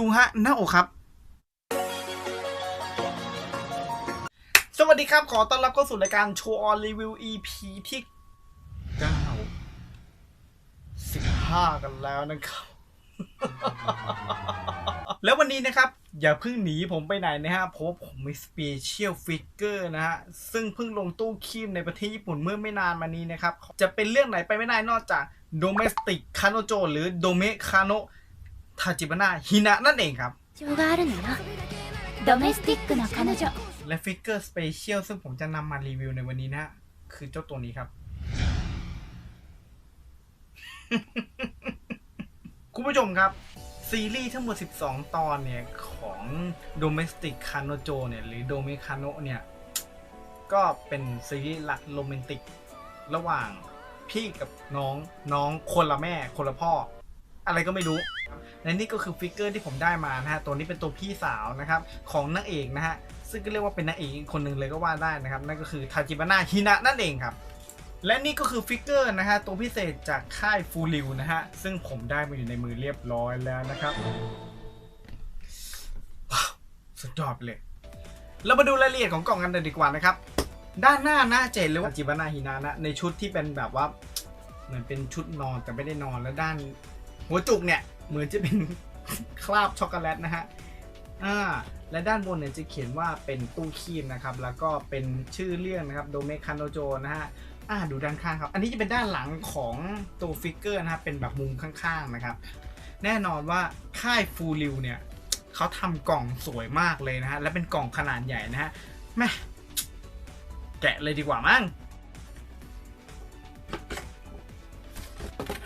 ดูฮะหน้าอกครับ สวัสดีครับ ขอต้อนรับเข้าสู่รายการโชว์ออนรีวิว EP ที่9 15กันแล้วนะครับ แล้ววันนี้นะครับ อย่าเพิ่งหนีผมไปไหนนะฮะเพราะผมมีสเปเชียลฟิกเกอร์นะฮะ ซึ่งเพิ่งลงตู้คีมในประเทศญี่ปุ่นเมื่อไม่นานมานี้นะครับ จะเป็นเรื่องไหนไปไม่ได้นอกจาก Domestic Kanojo หรือ Dome Kano ทาจิบานาฮินะนั่นเองครับและฟิกเกอร์สเปเชียลซึ่งผมจะนำมารีวิวในวันนี้นะ คือเจ้าตัวนี้ครับคุณผู้ชมครับ ซีรีส์ทั้งหมด 12 ตอนเนี่ย ของ Domestic c a n o j o เนี่ย หรือ d o m e c a n o เนี่ย ก็เป็นซีรีส์หลักโรแมนติก ระหว่างพี่กับน้องน้องคนละแม่คนละพ่อ อะไรก็ไม่รู้และนี่ก็คือฟิกเกอร์ที่ผมได้มานะฮะตัวนี้เป็นตัวพี่สาวนะครับของนางเอกนะฮะซึ่งก็เรียกว่าเป็นนางเอกคนหนึ่งเลยก็ว่าได้นะครับนั่นก็คือทาจิบานะฮินะนั่นเองครับและนี่ก็คือฟิกเกอร์นะฮะตัวพิเศษจากค่ายฟูริวนะฮะซึ่งผมได้มาอยู่ในมือเรียบร้อยแล้วนะครับว้าวสุดยอดเลย เรามาดูรายละเอียดของกล่องกันเลยดีกว่านะครับ ด้านหน้าหน้าเจนเลยว่าจิบานะฮินะนะในชุดที่เป็นแบบว่าเหมือนเป็นชุดนอนแต่ไม่ได้นอนแล้วด้าน หัวจุกเนี่ยเหมือนจะเป็นคราบช็อกโกแลตนะฮะอ่าและด้านบนเนี่ยจะเขียนว่าเป็นตู้คีบนะครับ แล้วก็เป็นชื่อเรื่องนะครับโดเมคานโนโจนะฮะอ่าดูด้านข้างครับ อันนี้จะเป็นด้านหลังของตัวฟิกเกอร์นะครับเป็นแบบมุมข้างๆนะครับ แน่นอนว่าค่ายฟูริวเนี่ยเขาทำกล่องสวยมากเลยนะฮะ และเป็นกล่องขนาดใหญ่นะฮะแม่แกะเลยดีกว่ามั้ง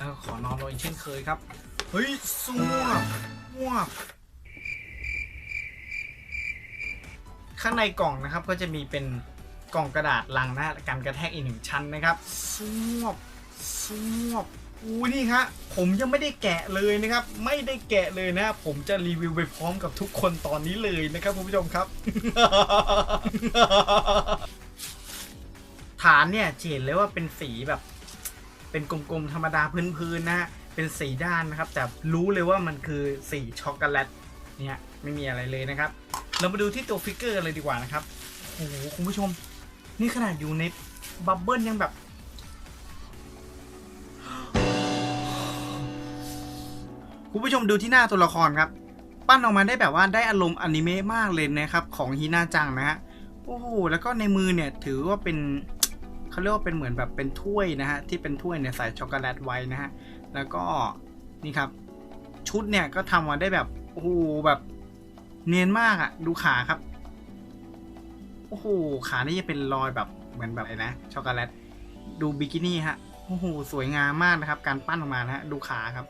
แล้วขอนอนลงอีกเช่นเคยครับ เฮ้ยสวบสวบข้างในกล่องนะครับก็จะมีเป็นกล่องกระดาษลังนะกันกระแทกอีกหนึ่งชั้นนะครับสวบสวบอู้นี่ฮะผมยังไม่ได้แกะเลยนะครับ ไม่ได้แกะเลยนะผมจะรีวิวไปพร้อมกับทุกคนตอนนี้เลยนะครับคุณผู้ชมครับ ฐานเนี่ยเห็นเลยว่าเป็นสีแบบ เป็นกลมๆธรรมดาพื้นๆนะฮะเป็นสีด้านนะครับ แต่รู้เลยว่ามันคือสีช็อกโกแลตเนี่ยไม่มีอะไรเลยนะครับ เรามาดูที่ตัวฟิกเกอร์กันเลยดีกว่านะครับโอ้โหคุณผู้ชม นี่ขนาดอยู่ในบับเบิ้ลยังแบบคุณผู้ชมดูที่หน้าตัวละครครับ ปั้นออกมาได้แบบว่าได้อารมณ์อนิเมะมากเลยนะครับ ของฮีนาจังนะฮะโอ้โหแล้วก็ในมือเนี่ยถือว่าเป็น เขาเรียกว่าเป็นเหมือนแบบเป็นถ้วยนะฮะที่เป็นถ้วยเนี่ยใส่ช็อกโกแลตไว้นะฮะแล้วก็นี่ครับชุดเนี่ยก็ทำมาได้แบบโอ้โหแบบเนียนมากอะดูขาครับโอ้โหขานี่จะเป็นรอยแบบเหมือนแบบอะไรนะช็อกโกแลตดูบิกินี่ฮะโอ้โหสวยงามมากนะครับ การปั้นออกมานะฮะดูขาครับ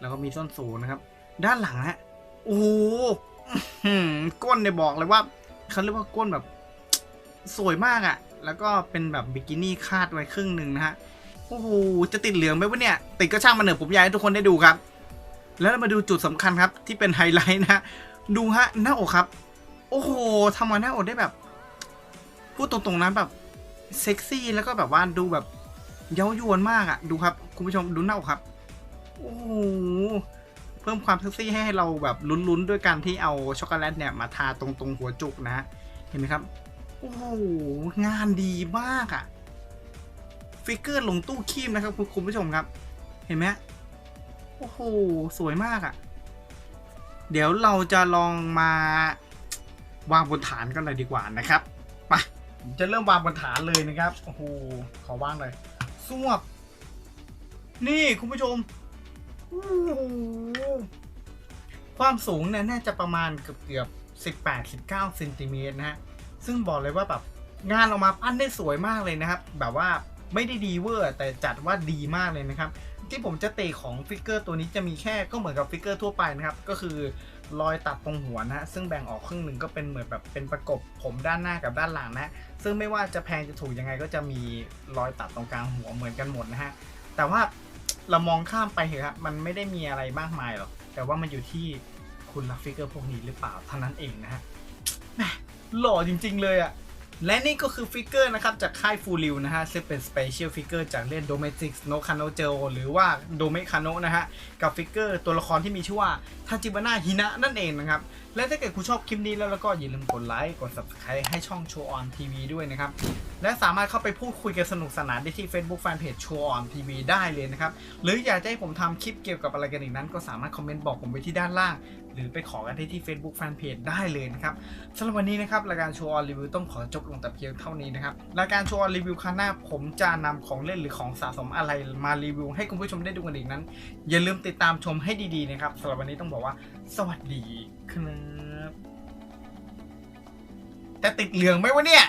แล้วก็มีส้นสูงนะครับ ด้านหลังฮะโอ้โหอื้อหือก้นเนี่ยบอกเลยว่าเขาเรียกว่าก้นแบบ สวยมากอะ แล้วก็เป็นแบบบิกินี่คาดไว้ครึ่งหนึ่งนะฮะโอ้โหจะติดเหลืองไหมวะเนี่ย ติดก็ช่างมันเถอะผมอยากให้ทุกคนได้ดูครับ แล้วเรามาดูจุดสำคัญครับ ที่เป็นไฮไลท์นะดูฮะหน้าอกครับ โอ้โหทำมาหน้าอกได้แบบพูดตรงๆนะแบบเซ็กซี่แล้วก็แบบว่าดูแบบเย้ายวนมากอะดูครับ คุณผู้ชมดูหน้าอกครับ โอ้โหเพิ่มความเซ็กซี่ให้เราแบบลุ้นๆ ด้วยการที่เอาช็อกโกแลตเนี่ยมาทาตรงๆหัวจุกนะฮะเห็นไหมครับ โอ้โห งานดีมากอะฟิกเกอร์ลงตู้คีมนะครับ คุณผู้ชมครับ เห็นไหมโอ้โห สวยมากอะเดี๋ยวเราจะลองมาวางบนฐานกันเลยดีกว่านะครับไปจะเริ่มวางบนฐานเลยนะครับ โอ้โห ขอวางเลยสวบ นี่คุณผู้ชมโอ้โหความสูงเนี่ยน่าจะประมาณเกือบเกือบ 18 19เซนติเมตรนะฮะ ซึ่งบอกเลยว่าแบบงานออกมาปั้นได้สวยมากเลยนะครับ แบบว่าไม่ได้ดีเวอร์แต่จัดว่าดีมากเลยนะครับ ที่ผมจะเตะของฟิกเกอร์ตัวนี้จะมีแค่ก็เหมือนกับฟิกเกอร์ทั่วไปนะครับ ก็คือรอยตัดตรงหัวนะฮะซึ่งแบ่งออกครึ่งหนึ่งก็เป็นเหมือนแบบเป็นประกบผมด้านหน้ากับด้านหลังนะซึ่งไม่ว่าจะแพงจะถูกยังไงก็จะมีรอยตัดตรงกลางหัวเหมือนกันหมดนะฮะแต่ว่าเรามองข้ามไปเถอะครับมันไม่ได้มีอะไรมากมายหรอกแต่ว่ามันอยู่ที่คุณรักฟิกเกอร์พวกนี้หรือเปล่าเท่านั้นเองนะฮะแหล่อจริง ๆ เลยอะและนี่ก็คือฟิกเกอร์นะครับ จากค่ายฟูริวนะฮะซึ่งเป็นสเปเชียลฟิกเกอร์จากเล่นโดเมติกโนคาโนเจลหรือว่าโดเมคาโนนะฮะ กับฟิกเกอร์ตัวละครที่มีชื่อว่าทาจิบาน่าฮินะนั่นเองนะครับ และถ้าเกิดคุณชอบคลิปนี้แล้วแล้วก็อย่าลืมกดไลค์กด subscribe ให้ช่อง Show On TV ด้วยนะครับ และสามารถเข้าไปพูดคุยกันสนุกสนานได้ที่ Facebook Fanpage Show On TV ได้เลยนะครับ หรืออยากให้ผมทำคลิปเกี่ยวกับอะไรกันอีกนั้น ก็สามารถคอมเมนต์บอกผมไว้ที่ด้านล่าง หรือไปขอกันได้ที่ Facebook Fanpage ได้เลยนะครับสำหรับวันนี้นะครับรายการ Show On Review ต้องขอจบลงแต่เพียงเท่านี้นะครับรายการ Show On Review ครั้งหน้าผมจะนำของเล่นหรือของสะสมอะไรมารีวิว ให้คุณผู้ชมได้ดูกันอีกนั้น อย่าลืมติดตามชมให้ดีๆนะครับสำหรับวันนี้ต้องบอกว่า สวัสดีครับ แต่ติดเหลืองไหมวะเนี่ย